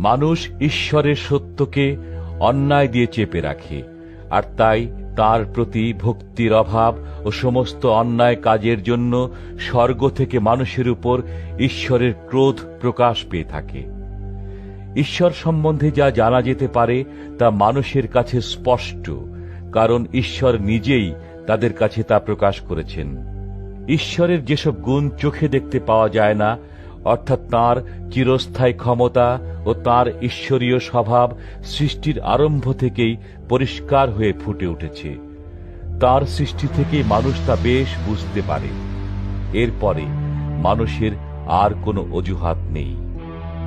মানুষ ঈশ্বরের সত্যকে অন্যায় দিয়ে চেপে রাখে, আর তাই তার প্রতি ভক্তির অভাব ও সমস্ত অন্যায় কাজের জন্য স্বর্গ থেকে মানুষের উপর ঈশ্বরের ক্রোধ প্রকাশ পেয়ে থাকে। ঈশ্বর সম্বন্ধে যা জানা যেতে পারে তা মানুষের কাছে স্পষ্ট, কারণ ঈশ্বর নিজেই তাদের কাছে তা প্রকাশ করেছেন। ঈশ্বরের যেসব গুণ চোখে দেখতে পাওয়া যায় না, অর্থাৎ তার চিরস্থায়ী ক্ষমতা ও তার ঈশ্বরীয় স্বভাব সৃষ্টির আরম্ভ থেকেই পরিষ্কার হয়ে ফুটে উঠেছে। তার সৃষ্টি থেকেই মানুষ তা বেশ বুঝতে পারে। এরপরে মানুষের আর কোনো অজুহাত নেই।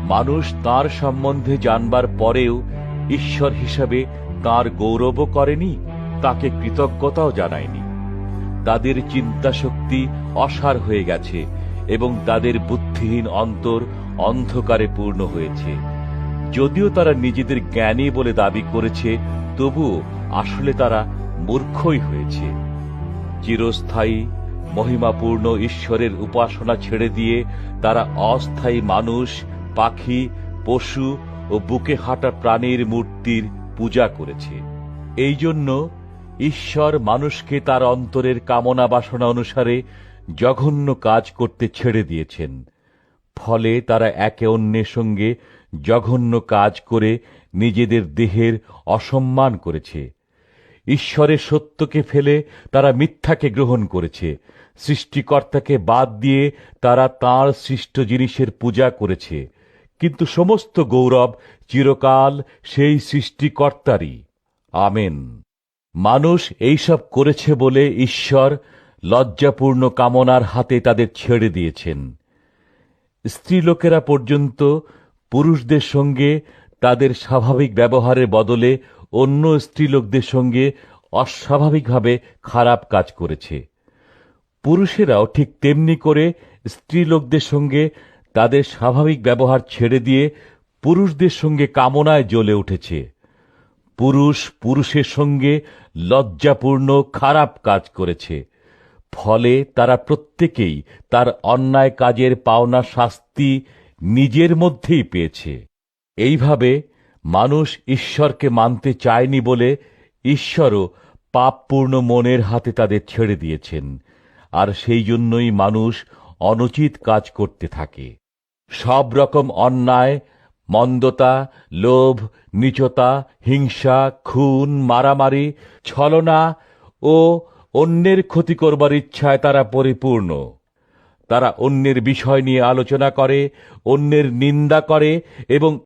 মানুষ তার সম্বন্ধে জানবার পরেও ঈশ্বর হিসাবে তার গৌরবও করেনি, তাকে কৃতজ্ঞতাও জানায়নি। তাদের চিন্তা শক্তি অসার হয়ে গেছে এবং তাদের বুদ্ধিহীন অন্তর অন্ধকারে পূর্ণ হয়েছে। যদিও তারা নিজেদের জ্ঞানী বলে দাবি করেছে, তবুও আসলে তারা মূর্খই হয়েছে। চিরস্থায়ী, মহিমাপূর্ণ ঈশ্বরের উপাসনা ছেড়ে দিয়ে তারা অস্থায়ী মানুষ, পাখি, পশু ও বুকে হাঁটা প্রাণীর মূর্তির পূজা করেছে। এই জন্য ঈশ্বর মানুষকে তার অন্তরের কামনা বাসনা অনুসারে জঘন্য কাজ করতে ছেড়ে দিয়েছেন। ফলে তারা একে অন্যের সঙ্গে জঘন্য কাজ করে নিজেদের দেহের অসম্মান করেছে। ঈশ্বরের সত্যকে ফেলে তারা মিথ্যাকে গ্রহণ করেছে। সৃষ্টিকর্তাকে বাদ দিয়ে তারা তাঁর সৃষ্ট জিনিসের পূজা করেছে। কিন্তু সমস্ত গৌরব চিরকাল সেই সৃষ্টিকর্তারই। আমেন। মানুষ এইসব করেছে বলে ঈশ্বর লজ্জাপূর্ণ কামনার হাতে তাদের ছেড়ে দিয়েছেন। স্ত্রীলোকেরা পর্যন্ত পুরুষদের সঙ্গে তাদের স্বাভাবিক ব্যবহারের বদলে অন্য স্ত্রীলোকদের সঙ্গে অস্বাভাবিকভাবে খারাপ কাজ করেছে। পুরুষেরাও ঠিক তেমনি করে স্ত্রীলোকদের সঙ্গে তাদের স্বাভাবিক ব্যবহার ছেড়ে দিয়ে পুরুষদের সঙ্গে কামনায় জ্বলে উঠেছে। পুরুষ পুরুষের সঙ্গে লজ্জাপূর্ণ খারাপ কাজ করেছে। ফলে তারা প্রত্যেকেই তার অন্যায় কাজের পাওনা শাস্তি নিজের মধ্যেই পেয়েছে। এইভাবে মানুষ ঈশ্বরকে মানতে চায়নি বলে ঈশ্বরও পাপপূর্ণ মনের হাতে তাদের ছেড়ে দিয়েছেন, আর সেই জন্যই মানুষ অনুচিত কাজ করতে থাকে। সব রকম অন্যায়, মন্দতা, লোভ, নীচতা, হিংসা, খুন, মারামারি, ছলনা ও অন্যের ক্ষতি করবার ইচ্ছায় তারা পরিপূর্ণ। তারা অন্যের বিষয় নিয়ে আলোচনা করে, অন্যের নিন্দা করে এবং